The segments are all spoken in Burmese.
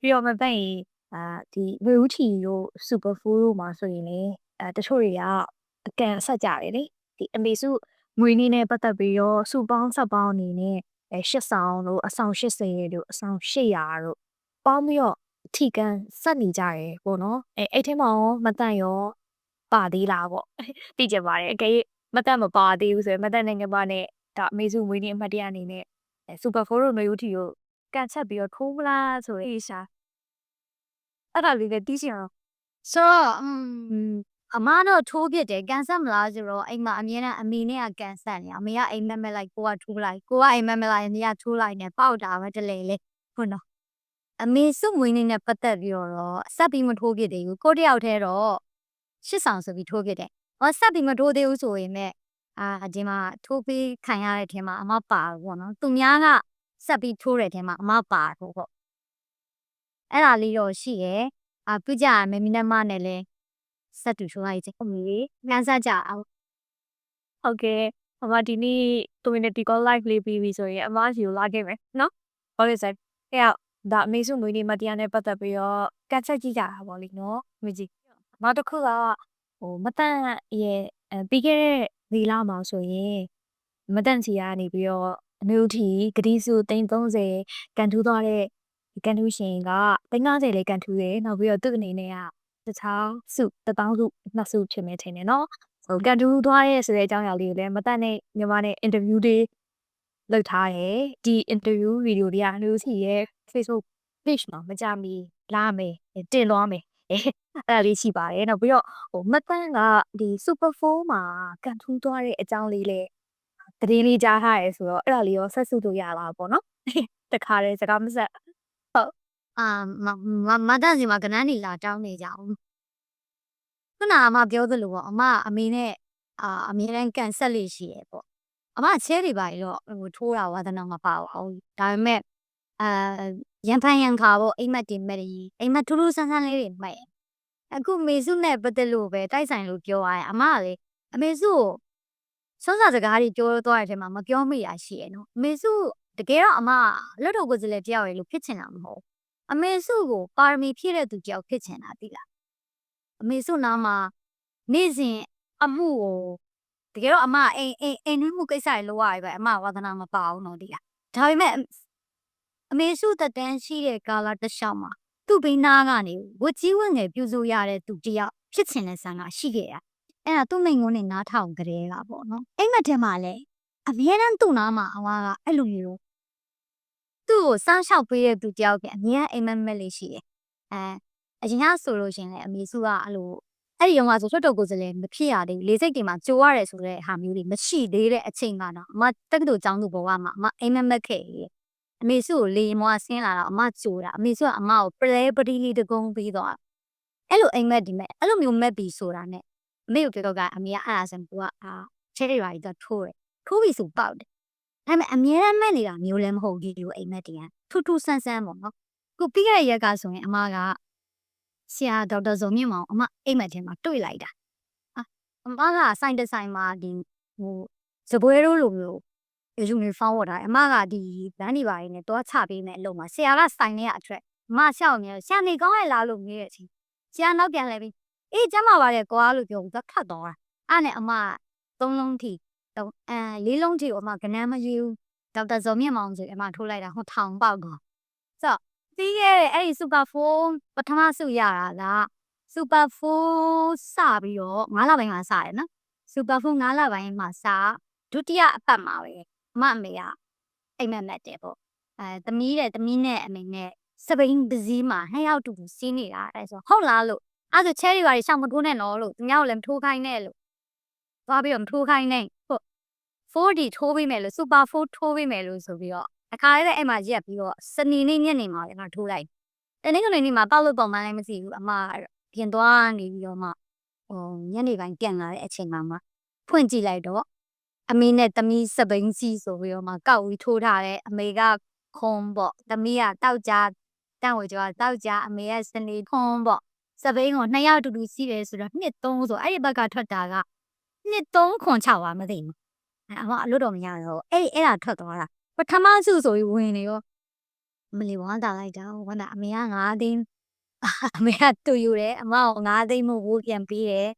ပြီးတော့မပတ်ရင်အာဒီဝေဦးချီတို့စူပါဖူးတို့မှာဆိုရင်လေအဲတချို့တွေကအကန်ဆက်ကြတယ်လေဒီအမေစုငွေနည်းနဲ့ပတ်သက်ပြီးတော့စူပေါင်းဆက်ပေါင်းအနေနဲ့အဲရှစ်ဆောင်တို့အဆောင်80တို့အဆောင်800တို့ပေါင်းပြီးတော့အထီကန်ဆက်နေကြရယ်ပေါ့နော်အဲအဲ့ထဲမှာရောမတန့်ရောပါသေးလားပေါ့သိကြပါတယ်အကယ်၍မတန့်မပါသေးဘူးဆိုရင်မတန့်နိုင်ငံပါနဲ့ဒါအမေစုငွေနည်းအမှတ်တရအနေနဲ့အဲစူပါဖိုးတို့နွေဦးထီတို့ ကန်ချက်ပြီးတော့ထိုးမလားဆိုရင်အေးရှာအဲ့ဒါလေးလည်းတီးချင်အောင်ဆိုတော့อืมအမတော့ထိုးပြစ်တယ်ကန်ဆက်မလားဆိုတော့အိမ်မှာအမြဲတမ်းအမေနဲ့ကကန်ဆက်နေအမေကအိမ်မက်မက်လိုက်ကိုကထိုးလိုက်ကိုကအိမ်မက်မက်လိုက်အမေကထိုးလိုက်နေပေါက်တာပဲတလေလေဟုတ်နော်အမေစုမွေးနေနဲ့ပတ်သက်ပြီးတော့ဆက်ပြီးမထိုးပြစ်သေးဘူးကိုတယောက်တည်းတော့ရှစ်ဆောင်ဆိုပြီးထိုးပြစ်တယ်ဟောဆက်ပြီးမထိုးသေးဘူးဆိုရင်မဲ့အာဒီမှာထိုးပြီးခံရတဲ့အထင်မှာအမပါဘူးပေါ့နော်သူများက ဆက်ပြီးထိုးတဲ့အထင်မှာအမပါတော့ပေါ့အဲ့ဒါလေးတော့ရှိရဲ့အာပြကြရမယ်မိနမနဲ့လဲဆက်တူထိုးလိုက်ချင်ဟုတ်ပြီငန်းစားကြအောင်ဟုတ်ကဲ့အမဒီနေ့ community call live လေးပြီးပြီဆိုရင်အမစီကိုလာခဲ့မယ်နော်ဟုတ်ကဲ့ဆရာအဲ့တော့ဒါအမေစုငွေနေမတရားနဲ့ပတ်သက်ပြီးတော့ကတ်ချက်ကြည့်ကြတာပေါ့လေနော်မကြီးနောက်တစ်ခုကဟိုမတန့်ရဲ့အဲပြီးခဲ့တဲ့ဒီလမှာဆိုရင်မတန့်စီကနေပြီးတော့ အမျိုးထီဂတိစု330ကန်ထူးသွားတဲ့ကန်ထူးရှင်က350လေးကန်ထူးတယ်နောက်ပြီးတော့သူ့အနေနဲ့ကတခြားစု1000စုနှစ်စုဖြစ်မယ်ထင်တယ်နော်ဟိုကန်တူးသွားရဲဆိုတဲ့အကြောင်းအရာလေးကိုလည်းမတတ်နဲ့မြန်မာနဲ့ interview တွေလုပ်ထားတယ်ဒီ interview video တွေကလူစီရဲ့ Facebook page မှာမကြမီလာမယ်တင်လွှားမယ်အဲအဲ့ဒါလေးရှိပါတယ်နောက်ပြီးတော့ဟိုမတန်ကဒီ super 4မှာကန်ထူးသွားတဲ့အကြောင်းလေးလည်း သတင်းလေးကြားထားရဲဆိုတော့အဲ့ဒါလေးရောဆက်စုလို့ရလားပေါ့နော်တခါတည်းစကားမဆက်အာမမမတန်စီမှာကနန်းနေလာတောင်းနေကြအောင်ခုနကအမပြောသလိုပေါ့အမအမေနဲ့အာအမြဲတမ်းကန်ဆက်လေးရှိရဲ့ပေါ့အမချဲတွေပါပြီးတော့ဟိုထိုးတာဝါသနာမပါဘူးဒါပေမဲ့အာရန်ဖန်ရန်ခါပေါ့အိမ်မက်တင်မက်ကြီးအိမ်မက်ထူးထူးဆန်းဆန်းလေးတွေမှတ်ရဲ့အခုမေစုနဲ့ပတ်သက်လို့ပဲတိုက်ဆိုင်လို့ပြောရရင်အမကလေအမေစုကို စွန်းစာစကားတွေပြောသွားတဲ့အချိန်မှာမပြောမိရရှိရဲ့နော်အမေစုတကယ်တော့အမလွတ်တော်ကိုယ်စားလှယ်တယောက်ရလို့ဖြစ်ချင်တာမဟုတ်အမေစုကိုပါရမီဖြည့်တဲ့သူတယောက်ဖြစ်ချင်တာတိလားအမေစုနားမှာနေ့စဉ်အမှုကိုတကယ်တော့အမအိမ်အိမ်အိမ်နှွေးမှုကိစ္စတွေလုပ်ရရပဲအမဝါသနာမပါဘူးနော်တိလားဒါပေမဲ့အမေစုတက်တန်းရှိတဲ့ကာလတစ်လျှောက်မှာသူ့ဘေးနားကနေဝတ်ကြီးဝတ်ငယ်ပြုစုရတဲ့သူတယောက်ဖြစ်ချင်တဲ့ဆန္ဒရှိခဲ့ရ အဲ့ဒါသူ့မိန်ကုန်းနဲ့နားထောင်ကြတဲ့ကပေါ့နော်အိမ်မက်ထဲမှာလည်းအမြဲတမ်းသူ့နားမှာအဝါကအဲ့လိုမျိုးသူ့ကိုစောင်းလျှောက်ပေးတဲ့သူတယောက်ကအမြဲအိမ်မက်မက်လေးရှိတယ်။အဲအရင်ကဆိုလို့ရှရင်လေအမေစုကအဲ့လိုအဲ့ဒီရောကဆိုထွက်တော်ကိုယ်စားလှယ်မဖြစ်ရသေးဘူးလေစိတ်တွေမှာကြိုရတယ်ဆိုတဲ့ဟာမျိုးတွေမရှိသေးတဲ့အချိန်ကတော့အမတက္ကသိုလ်ကျောင်းသူဘဝမှာအမအိမ်မက်မက်ခဲ့ရဲ့အမေစုကိုလေမွားဆင်းလာတော့အမကြိုတာအမေစုကအမကိုပလဲပတိလေးတကုံးပြီးတော့အဲ့လိုအိမ်မက်ဒီမဲ့အဲ့လိုမျိုးမက်ပြီးဆိုတာနဲ့ အမေကိုပြောတော့ကအမေကအဲ့ဒါဆိုရင်ကအာချဲရီပါကြီးတော့ထိုးတယ်ထိုးပြီးဆိုပေါက်တယ်ဒါပေမဲ့အမြဲတမ်းမက်နေတာမျိုးလည်းမဟုတ်ဘူးဒီလိုအိမ်မက်တည်းကထူးထူးဆန်းဆန်းပေါ့နော်ခုပြီးခဲ့တဲ့ရက်ကဆိုရင်အမကဆရာဒေါက်တာဇော်မြင့်မောင်အမအိမ်မက်ထဲမှာတွေ့လိုက်တာအာအမကစိုင်းတစ်ဆိုင်မှာဒီဟိုစပွဲရိုးလိုမျိုးယူနီဖောင်းဝတ်တာအမကဒီဗန်းဒီပါရင်းနဲ့တော့ချပေးမယ်အလုံးမှာဆရာကစိုင်းနေရအထက်အမရှောက်နေဆရာနေကောင်းရဲ့လားလို့မြည်တဲ့အချိန်ဆရာနောက်ပြန်လဲပြီး အေးကျမပါရဲ့ကွာလို့ပြောပြီးတော့ခတ်တော့တာအဲ့နဲ့အမသုံးလုံးထိတော့အဲလေးလုံးကြီးကိုအမကနန်းမယူဒေါက်တာဇော်မြင့်မောင်ဆိုအမထိုးလိုက်တာဟိုထောင်ပေါက်တော့ဆိုတော့ပြီးခဲ့တဲ့အဲ့ဒီစူပါဖုန်းပထမစုရတာကစူပါဖုန်းစပြီးတော့9လပိုင်းမှာစတယ်နော်စူပါဖုန်း9လပိုင်းမှာစဒုတိယအပတ်မှာပဲအမအမေကအိမ်မက်မက်တယ်ပေါ့အဲသမီးတဲ့သမီးနဲ့အမေနဲ့စပိန်ပစည်းမှာနှစ်ယောက်တူတူစီးနေတာအဲဆိုဟုတ်လားလို့ အဲ့ဒါဆိုချဲရီပါရှောင်းမထိုးနဲ့နော်လို့သူများကိုလည်းမထိုးခိုင်းနဲ့လို့သွားပြီးတော့မထိုးခိုင်းနဲ့ဟုတ် 4D ထိုးပေးမယ်လို့ Super 4ထိုးပေးမယ်လို့ဆိုပြီးတော့အခါလေးအဲ့မှာရက်ပြီးတော့စနေနေ့ညနေမှာလည်းငါထိုးလိုက်တနေ့ကနေ့နေ့မှာပေါက်လို့ပုံမှန်လည်းမသိဘူးအမပြင်သွားနေပြီးတော့မှဟိုညနေပိုင်းပြန်လာတဲ့အချိန်မှာမှဖွင့်ကြည့်လိုက်တော့အမေနဲ့သမီးစပိန်စီဆိုပြီးတော့မှကောက်ပြီးထိုးထားတယ်အမေကခွန်ပေါ့သမီးကတောက်ကြတန့်ဝေကျော်ကတောက်ကြအမေကစနေခွန်ပေါ့ စပိန်ကိုနှစ်ယောက်အတူတူစီးတယ်ဆိုတော့နှစ်သုံးဆိုအဲ့ဒီဘက်ကထွက်တာကနှစ်သုံးခွန်6ပါမသိဘူးအဲအမအလွတ်တော်မရတော့အဲ့အဲ့ဒါထွက်သွားတာပထမစုဆိုပြီးဝင်နေရောအမလီဝမ်းတာလိုက်တာဝမ်းတာအမေက9သိန်းအမေကတူယူတယ်အမက9သိန်းမို့ဝိုးပြန်ပေးတယ်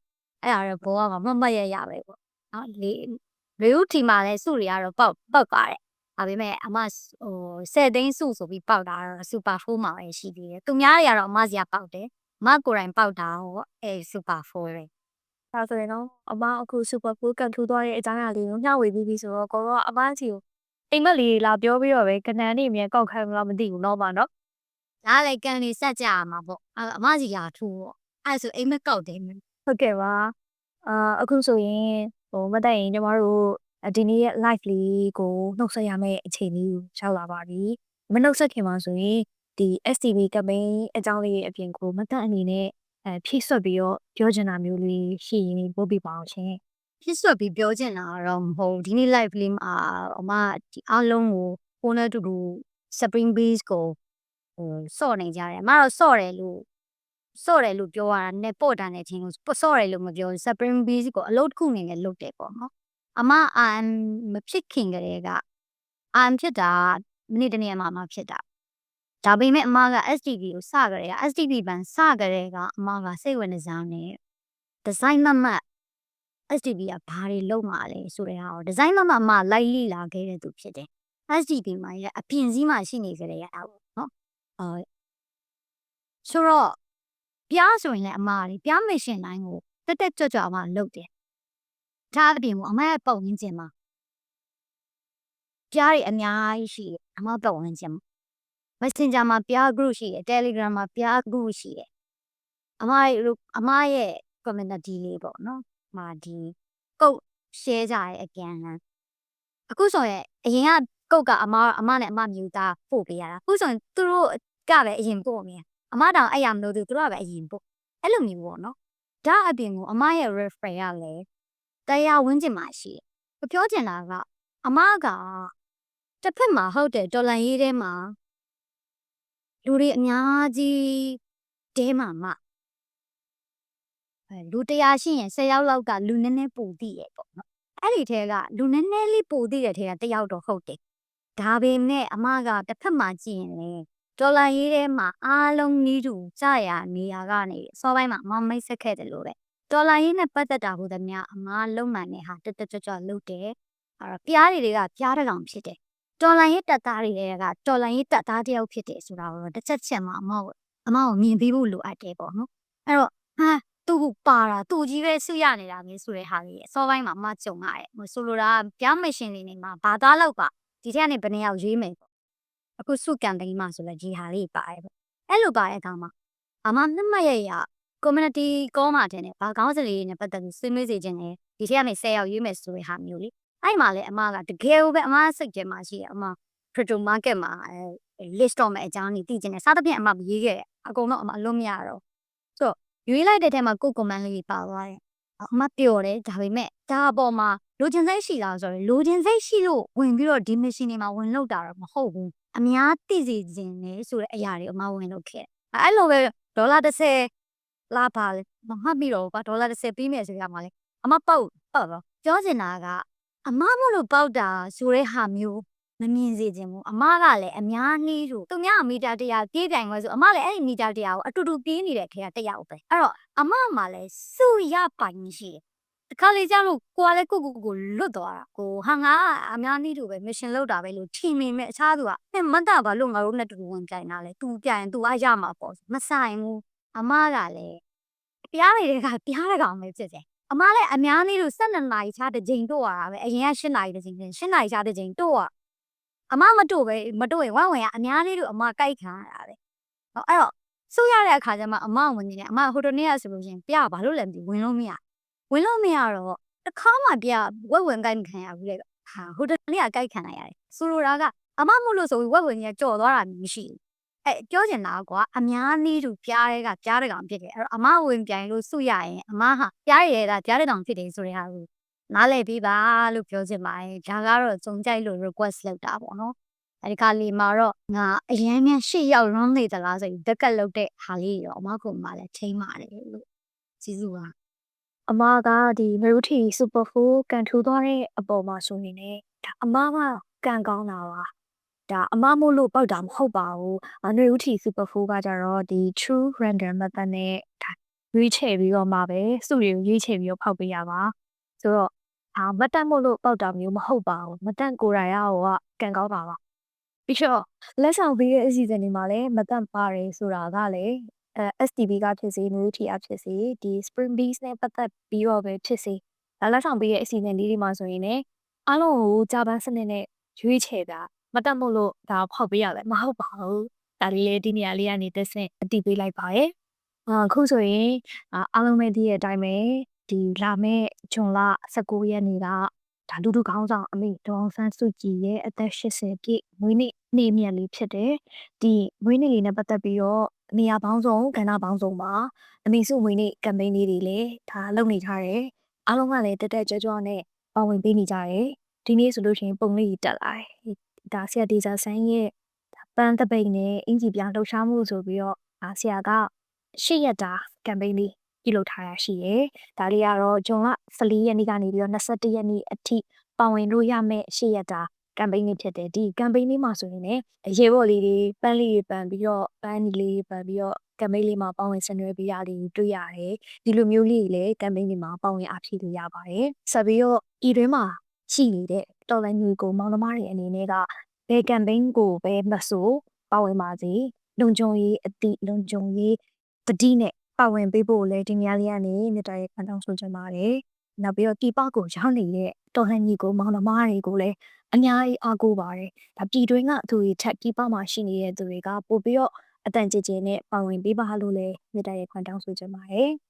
အဲ့ဒါတော့ဘောကမမတ်ရရပဲပေါ့နော်လေလေဦးထီမှာလဲစုတွေကတော့ပောက်ပောက်ပါတယ်ဒါပေမဲ့အမဟို10သိန်းစုဆိုပြီးပောက်တာတော့စူပါ4မှာပဲရှိသေးတယ်သူများတွေကတော့အမစီကပောက်တယ်အ မကိုယ်တိုင်ပောက်တာဟောအဲစူပါ4ပဲဒါဆိုရင်တော့အမအခု super cool ကန်ထူသွားတဲ့အကြောင်းအရာလေးကိုမျှဝေပြီးပြီဆိုတော့ကိုတော့အမစီကိုအိမ်မက်လေးလာပြောပြီးတော့ပဲကနန်းနေအမြဲကောက်ခိုင်းမလားမသိဘူးတော့ပါနော်ဒါကလည်းကန်လေးဆက်ကြရမှာပေါ့အဲ့အမစီရာထူပေါ့အဲ့ဒါဆိုအိမ်မက်ကောက်တယ်ဟုတ်ကဲ့ပါအာအခုဆိုရင်ဟိုမတက်ရင်ကျမတို့ဒီနေ့ရဲ့ live လေးကိုနှုတ်ဆက်ရမယ့်အချိန်လေးကိုရောက်လာပါပြီမနှုတ်ဆက်ခင်မှာဆိုရင် ဒီ STV campaign အကြောင်းလေးအပြင်ကိုမတက်အနေနဲ့အဲဖြည့်ဆွတ်ပြီးတော့ပြောချင်တာမျိုးလေးရှိရင်ပို့ပြပါအောင်ရှင်ဖြစ်ဆွတ်ပြီးပြောချင်တာကတော့မဟုတ်ဘူးဒီနေ့ live လေးမှာအမဒီအားလုံးကိုကိုနဲ့အတူတူ spring base ကိုဟိုစော့နေကြတယ်အမတော့စော့တယ်လို့စော့တယ်လို့ပြောရတာနဲ့ပို့တာနဲ့ချင်းကိုစော့တယ်လို့မပြောဘူး spring base ကိုအလုပ်တစ်ခုအနေနဲ့လုပ်တယ်ပေါ့နော်အမအမ်မဖြစ်ခင်ကလေးကအမ်ဖြစ်တာမိနစ်တစ်နေ့မှမှဖြစ်တာ ဒါပေမဲ့အမက STV ကိုစကြတယ်က STV ဘန်စကြတယ်ကအမကစိတ်ဝင်စားနေ design မမတ် STB ကဘာတွေလုပ်မှာလဲဆိုတဲ့ဟာကိုဒီဇိုင်းမမမလိုက်လိလာခဲ့တဲ့သူဖြစ်တယ်။ STB မှာရအပြင်စည်းမှာရှိနေကြတဲ့ရအောင်နော်။အော်ဆိုတော့ပြားဆိုရင်လည်းအမလေးပြားမရှင်တိုင်းကိုတက်တက်ကြွကြွအမလုပ်တယ်။ဒါအပြင်ကိုအမရဲ့ပုံရင်းကျင်မှာပြားတွေအများကြီးရှိတယ်အမပုံရင်းကျင်မှာ Messenger မှာပြား group ရှိတယ် Telegram မှာပြား group ရှိတယ်။အမရဲ့အမရဲ့ community လေးပေါ့နော်။မာဒီကုတ် share ကြရဲအပြန်လန်းအခုဆိုရင်အရင်ကကုတ်ကအမအမနဲ့အမမျိုးသားပို့ပေးရတာအခုဆိုရင်သူတို့ကပဲအရင်ပို့မြင်အမတောင်အဲ့ရမလို့သူတို့ကပဲအရင်ပို့အဲ့လိုမျိုးပေါ့နော်ဒါအပြင်ကိုအမရဲ့ refer ရလဲတရားဝန်းကျင်မှာရှိတယ်ပြောချင်တာကအမကတစ်ဖက်မှာဟုတ်တယ်တော်လန်ရေးထဲမှာ လူတွေအများကြီးတဲမှာမအဲလူတရားရှိရင်10ယောက်လောက်ကလူနည်းနည်းပိုသိရပေါ့နော်အဲ့ဒီထဲကလူနည်းနည်းလေးပိုသိတဲ့ထဲကတစ်ယောက်တော့ဟုတ်တယ်ဒါပေမဲ့အမကတစ်ဖက်မှာကြည့်ရင်လေဒေါ်လာရေးထဲမှာအားလုံးနီးတူကြာရနေရကနေစောပိုင်းမှာအမမိတ်ဆက်ခဲ့တယ်လို့ပဲဒေါ်လာရေးနဲ့ပတ်သက်တာဟိုသမျှအမလုံမှန်တဲ့ဟာတက်တက်ကြွကြွလုပ်တယ်အဲ့တော့ပြားတွေကပြားတကောင်ဖြစ်တယ် ဒေါ်လာရေးတက်သားတွေကဒေါ်လာရေးတက်သားတယောက်ဖြစ်တယ်ဆိုတာကိုတော့တစ်ချက်ချက်မှအမကိုအမကိုမြင်ပြီးဖို့လိုအပ်တယ်ပေါ့နော်အဲ့တော့ဟာသူ့ပါတာသူ့ကြီးပဲဆုရနေတာမျိုးဆိုတဲ့ဟာကြီးအစောပိုင်းမှာအမကြုံရတယ်ဟိုဆိုလိုတာပြားမရှင်လေးနေမှာဘာသားလောက်ပါဒီထက်ကနေဘယ်နှစ်ယောက်ရွေးမယ်ပေါ့အခုစုကမ်ပိန်းမှာဆိုလဲဒီဟာလေးပါတယ်ပေါ့အဲ့လိုပါတဲ့အခါမှာအမမမရရ community ကောမှာတဲ့နဲ့ဘာကောင်းစလေးနဲ့ပတ်သက်ပြီးဆွေးနွေးစေခြင်းနဲ့ဒီထက်ကနေ10ယောက်ရွေးမယ်ဆိုတဲ့ဟာမျိုးလေ အဲ့မှာလဲအမကတကယ်ပဲအမစိတ်ထဲမှာရှိရအမ crypto market မှာအဲ list တော့မယ်အကြောင်းကြီးသိခြင်းနဲ့စသဖြင့်အမမရေးခဲ့တယ်အကုန်လုံးအမအလွတ်မရတော့ဆိုတော့ရွေးလိုက်တဲ့ထဲမှာကိုယ်ကွန်မန့်လေးပါသွားတယ်။အမပျော်တယ်ဒါပေမဲ့ဒါအပေါ်မှာလိုချင်စိတ်ရှိလားဆိုတော့လိုချင်စိတ်ရှိလို့ဝင်ပြီးတော့ဒီမရှင်တွေမှာဝင်လောက်တာတော့မဟုတ်ဘူး။အများသိစေခြင်းနဲ့ဆိုတဲ့အရာတွေအမဝင်လောက်ခဲ့တယ်။အဲ့လိုပဲဒေါ်လာ30လာပါလေမမှတ်မိတော့ဘူးပါဒေါ်လာ30ပြီးမယ်ဆိုရမှာလေအမပေါက်ပေါက်တော့ပြောချင်တာက အမမလို့ပေါက်တာဆိုတဲ့ဟာမျိုးမမြင်စေခြင်းဘူးအမကလည်းအများနှီးတို့သူများမီတာ100ပြေးတိုင်ခွဲဆိုအမလည်းအဲ့ဒီမီတာ100ကိုအတူတူပြေးနေတဲ့ခေတ်ကတယောက်ပဲအဲ့တော့အမမှလည်းစုရပိုင်ရှိတယ်တခါလေကျတော့ကိုကလည်းကိုကိုကိုလွတ်သွားတာကိုဟာငါအများနှီးတို့ပဲမရှင်လောက်တာပဲလို့ထင်မိမဲ့အခြားသူကဟဲ့မတ်တာဘာလို့ငါတို့နဲ့တူတူဝင်ပြိုင်တာလဲ तू ပြိုင် तू အရမှာပေါ့မဆိုင်ဘူးအမကလည်းပြားတွေကပြားတကောင်ပဲဖြစ်တယ် အမလည်းအများကြီးလို့12နာရီချတဲ့ချိန်တို့ရတာပဲအရင်က8နာရီတဲ့ချိန်နဲ့8နာရီချတဲ့ချိန်တို့ရအမမတို့ပဲမတို့ရင်ဝမ်ဝင်ကအများကြီးလို့အမကြိုက်ခံရတာပဲဟောအဲ့တော့ဆိုရတဲ့အခါကျမှအမဝင်နေတယ်အမဟိုတနေ့ကဆိုလို့ရှင်ပြဘာလို့လဲမသိဝင်လို့မရဝင်လို့မရတော့တခါမှပြဝက်ဝင်ကြိုက်ခံရဘူးလေဟာဟိုတနေ့ကကြိုက်ခံလိုက်ရတယ်ဆိုလိုတာကအမမို့လို့ဆိုပြီးဝက်ဝင်ကြီးကကြော်သွားတာမရှိဘူး အဲပြောချင်တာကွာအများနည်းတူပြားတွေကပြားတကောင်ဖြစ်တယ်အဲ့တော့အမဝင်ပြိုင်လို့စုရရင်အမဟာပြားရည်တာပြားတကောင်ဖြစ်တယ်ဆိုတဲ့ဟာကိုနားလည်ပြီးပါလို့ပြောချင်ပါတယ်ဒါကတော့စုံကြိုက်လို့ request လုပ်တာပေါ့နော်အဲဒီခါလေးမှာတော့ငါအရင်မြန်ရှေ့ရောက်လွန်းနေသလားဆိုပြီးတက်ကက်လုပ်တဲ့ဟာလေးတွေတော့အမကမှလည်းချိန်ပါတယ်လို့ကျေးဇူးပါအမကဒီမရူတီ super food ကန်ထူသွားတဲ့အပေါ်မှာဆိုရင်လည်းဒါအမကကန်ကောင်းတာပါ ဒါအမမို့လို့ပောက်တာမဟုတ်ပါဘူး။အຫນွေဦးထီ super food ကကြတော့ဒီ true random method နဲ့ဒါရွေးချယ်ပြီးတော့မှပဲစုတွေကိုရွေးချယ်ပြီးတော့ဖောက်ပေးရပါ။ဆိုတော့ဒါမတ်တက်မို့လို့ပောက်တာမျိုးမဟုတ်ပါဘူး။မတက်ကိုယ်တိုင်ရောကကံကောင်းပါပါ။ပြီးတော့လက်ဆောင်ပေးတဲ့အစီအစဉ်တွေမှာလည်းမတက်ပါတယ်ဆိုတာကလည်းအဲ STB ကဖြစ်စေမျိုးထီအဖြစ်စေဒီ spring bees နဲ့ပတ်သက်ပြီးတော့ပဲဖြစ်စေဒါလက်ဆောင်ပေးတဲ့အစီအစဉ်လေးတွေမှာဆိုရင်လည်းအားလုံးကိုကြာပန်းစနစ်နဲ့ရွေးချယ်တာ မတက်မို့လို့ဒါဖောက်ပေးရလဲမဟုတ်ပါဘူးဒါလေးလေးဒီနေရာလေးကနေတက်ဆင့်အတိပေးလိုက်ပါရဲ့အခုဆိုရင်အားလုံးပဲသိတဲ့အတိုင်းပဲဒီလာမဲ့ဂျွန်လ19ရက်နေ့ကဒါလူလူကောင်းဆောင်အမေဒေါအောင်ဆန်းစုကြည်ရဲ့အသက်80ပြည့်မွေးနေ့နေ့မြတ်လေးဖြစ်တယ်ဒီမွေးနေ့လေးနဲ့ပတ်သက်ပြီးတော့နေရာပေါင်းစုံကဏ္ဍပေါင်းစုံမှာအမေစုမွေးနေ့ကမ်ပိန်းလေးတွေလည်းဒါလုပ်နေထားတယ်အားလုံးကလည်းတက်တက်ကြွကြွနဲ့ပါဝင်ပေးနေကြတယ်ဒီနေ့ဆိုလို့ရှိရင်ပုံလေးကြီးတက်လာတယ် ဒါဆရာဒေဇာဆန်းရဲ့ပန်းတပိတ်နဲ့အင်ဂျီပြားလှုပ်ရှားမှုဆိုပြီးတော့ဒါဆရာကရှေ့ရက်တာကမ်ပိန်းလေးပြုလုပ်ထားရရှိရယ်ဒါလေးကတော့ဂျွန်လ14ရက်နေ့ကနေပြီးတော့21ရက်နေ့အထိပါဝင်လို့ရမယ့်ရှေ့ရက်တာကမ်ပိန်းလေးဖြစ်တယ်ဒီကမ်ပိန်းလေးမှာဆိုရင်လည်းအရေးပေါ်လေးတွေပန်းလေးတွေပန်ပြီးတော့ပန်းဒီလေးပန်ပြီးတော့ကမ်ပိန်းလေးမှာပါဝင်ဆင်နွှဲပေးရလေးတွေ့ရတယ်ဒီလိုမျိုးလေးတွေလည်းကမ်ပိန်းလေးမှာပါဝင်အားဖြည့်လို့ရပါတယ်ဆက်ပြီးတော့ဤတွင်မှာရှိနေတဲ့ တော်လန်ညီကိုမောင်နှမတွေအနေနဲ့ကဘယ်ကမ်ပိန်းကိုပဲမဆိုပါဝင်ပါစေလုံခြုံရေးအတိလုံခြုံရေးတတိနဲ့ပါဝင်ပေးဖို့လည်းဒီနေရာလေးကနေမြတ်တာရဲ့ခံတောင်းဆိုချင်ပါတယ်နောက်ပြီးတော့တီပကိုရောက်နေတဲ့တော်လှန်ညီကိုမောင်နှမတွေကိုလည်းအများကြီးအားကိုးပါတယ်။ဒါပြည်တွင်းကသူတွေထက်တီပမှာရှိနေတဲ့သူတွေကပို့ပြီးတော့အတန်ကြည်ကြည်နဲ့ပါဝင်ပေးပါလို့လည်းမြတ်တာရဲ့ခံတောင်းဆိုချင်ပါတယ်။အော်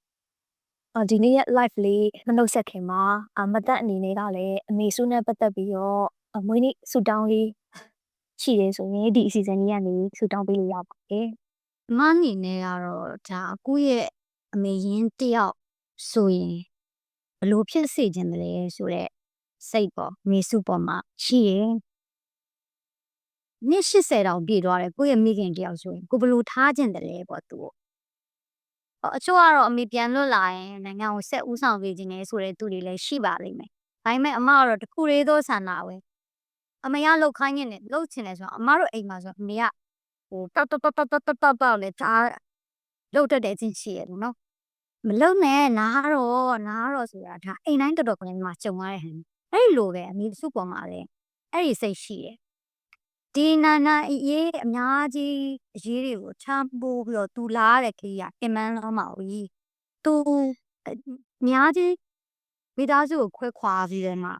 ဒီနေ့ရဲ့ live လေးမနှုတ်ဆက်ခင်မှာအမသက်အနေနဲ့ကလည်းအမေစုနဲ့ပတ်သက်ပြီးတော့အမွေးနေ့ဆူတောင်းလေးရှိတယ်ဆိုရင်ဒီအစီအစဉ်လေးကနေဆူတောင်းပေးလို့ရပါတယ်။အမအနေနဲ့ကတော့ဒါကိုယ့်ရဲ့အမေရင်းတယောက်ဆိုရင်ဘလို့ဖြစ်စေခြင်းတလဲဆိုတော့စိတ်ပေါ့မေစုပေါ်မှာရှိရင်နှစ်80တောင်ပြည့်သွားတယ်ကိုယ့်ရဲ့မိခင်တယောက်ဆိုရင်ကိုဘလို့ထားခြင်းတလဲပေါ့သူ့ အချို့ကတော့အမေပြန်လွတ်လာရင်နိုင်ငံကိုဆက်ဦးဆောင်ပေးခြင်းနဲ့ဆိုတဲ့သူတွေလည်းရှိပါလိမ့်မယ်။ဒါပေမဲ့အမကတော့တခုလေးသောဆန္ဒပဲအမေကလှုပ်ခိုင်းနေတယ်လှုပ်ချင်တယ်ဆိုတော့အမတို့အိမ်မှာဆိုအမေကဟိုတောက်တောက်တောက်တောက်တောက်တောက်တောက်လေဒါလှုပ်တတ်တဲ့အချင်းရှိရလို့နော်မလှုပ်နဲ့နားတော့နားတော့ဆိုတာဒါအိမ်တိုင်းတော်တော်ကလေးမှာကြုံရတဲ့ဟန်အဲ့လိုပဲအမေစုပေါ်မှာလည်းအဲ့ဒီစိတ်ရှိတယ် ဒီနာနာအေးအများကြီးအရေးတွေကိုချမ်းပိုးပြီးတော့သူလာတဲ့ခေကြီးကအင်မန်လောမှာဦးသူအများကြီးမိသားစုကိုခွဲခွာပြီးတဲ့မှာ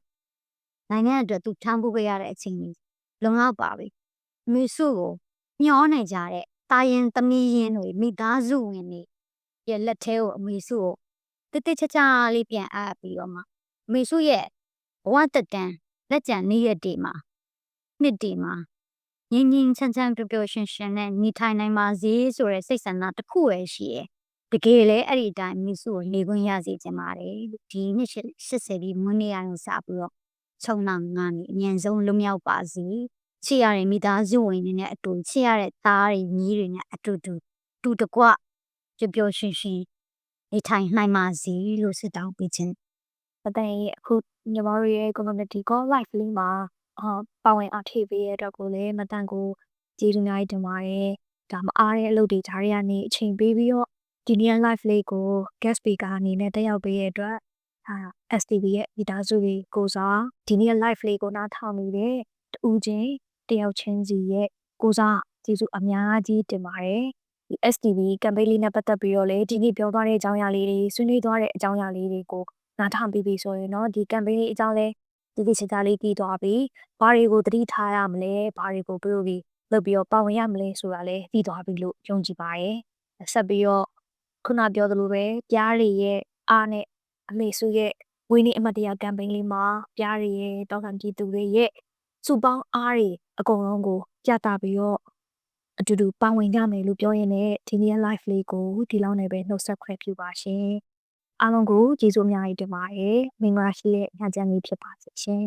နိုင်ငံအတွက်သူချမ်းပိုးခဲ့ရတဲ့အချိန်ကြီးလုံလောက်ပါပြီအမေစုကိုမျောနိုင်ကြတဲ့တာရင်သမီးရင်တွေမိသားစုဝင်တွေရဲ့လက်ထဲကိုအမေစုကိုတတိချာချာလေးပြန်အပ်ပြီးတော့မှအမေစုရဲ့ဘဝတက်တန်းလက်ကျန်နေ့ရက်တွေမှာနှစ်တွေမှာ ငင်းငင်းချမ်းချမ်းပျော်ပျော်ရွှင်ရွှင်နဲ့နေထိုင်နိုင်ပါစေဆိုတဲ့စိတ်ဆန္ဒတစ်ခုပဲရှိရဲ့တကယ်လေအဲ့ဒီအတိုင်းအမေစုကိုနေခွင့်ရစေချင်ပါတယ်ဒီနှစ်80ပြီးမွေးနေ့ရအောင်စပြီးတော့ခြုံနှောင်ငါနေအញ្ញံဆုံးလွတ်မြောက်ပါစေချစ်ရတဲ့မိသားစုဝင်တွေနဲ့အတူချစ်ရတဲ့သားတွေညီးတွေနဲ့အတူတူတူတကွပျော်ပျော်ရွှင်ရွှင်နေထိုင်နိုင်ပါစေလို့ဆုတောင်းပေးခြင်းပတန်ရဲ့အခုညီမတို့ရဲ့ community call live လေးမှာအာ ပါဝင်အားဖြည့်ပေးရတဲ့အတွက်ကိုလည်းမတန်ကိုကျေးဇူးအများကြီးတင်ပါတယ်ဒါမအားတဲ့အလုပ်တွေဂျားရကနေအချိန်ပေးပြီးတော့ဒီနေ့ live လေးကို guest speaker အနေနဲ့တက်ရောက်ပေးရတဲ့အတွက်အာ STV ရဲ့မိသားစုတွေကိုစားဒီနေ့ live လေးကိုနားထောင်နေတဲ့တူချင်းတယောက်ချင်းစီရဲ့ကိုစားကျေးဇူးအများကြီးတင်ပါတယ်ဒီ STV campaign လေးနဲ့ပတ်သက်ပြီးတော့လေဒီနေ့ပြောသွားတဲ့အကြောင်းအရာလေးတွေဆွေးနွေးသွားတဲ့အကြောင်းအရာလေးတွေကိုနားထောင်ပြီးပြီဆိုရင်တော့ဒီ campaign လေးအကြောင်းလဲ ဒီဒီချာချာလေးပြီးသွားပြီဘာတွေကိုသတိထားရမလဲဘာတွေကိုပြုလုပ်ပြီးလုပ်ပြီးတော့ပါဝင်ရမလဲဆိုတာလဲပြီးသွားပြီလို့ယုံကြည်ပါတယ်ဆက်ပြီးတော့ခုနပြောသလိုပဲပြားတွေရဲ့အားနဲ့အမေစုရဲ့ဝင်းနေအမတ်တရား campaign လေးမှာပြားတွေရဲ့တောခံပြည်သူတွေရဲ့စုပေါင်းအားတွေအကုန်လုံးကိုပြသပြီးတော့အတူတူပါဝင်ကြမယ်လို့ပြောရင်းနဲ့ဒီနေ့ live လေးကိုဒီလောက်နဲ့ပဲနှုတ်ဆက်ခွင့်ပြုပါရှင် အားလုံးကိုကျေးဇူးအများကြီးတင်ပါတယ်မင်္ဂလာရှိတဲ့ညချမ်းလေးဖြစ်ပါစေရှင်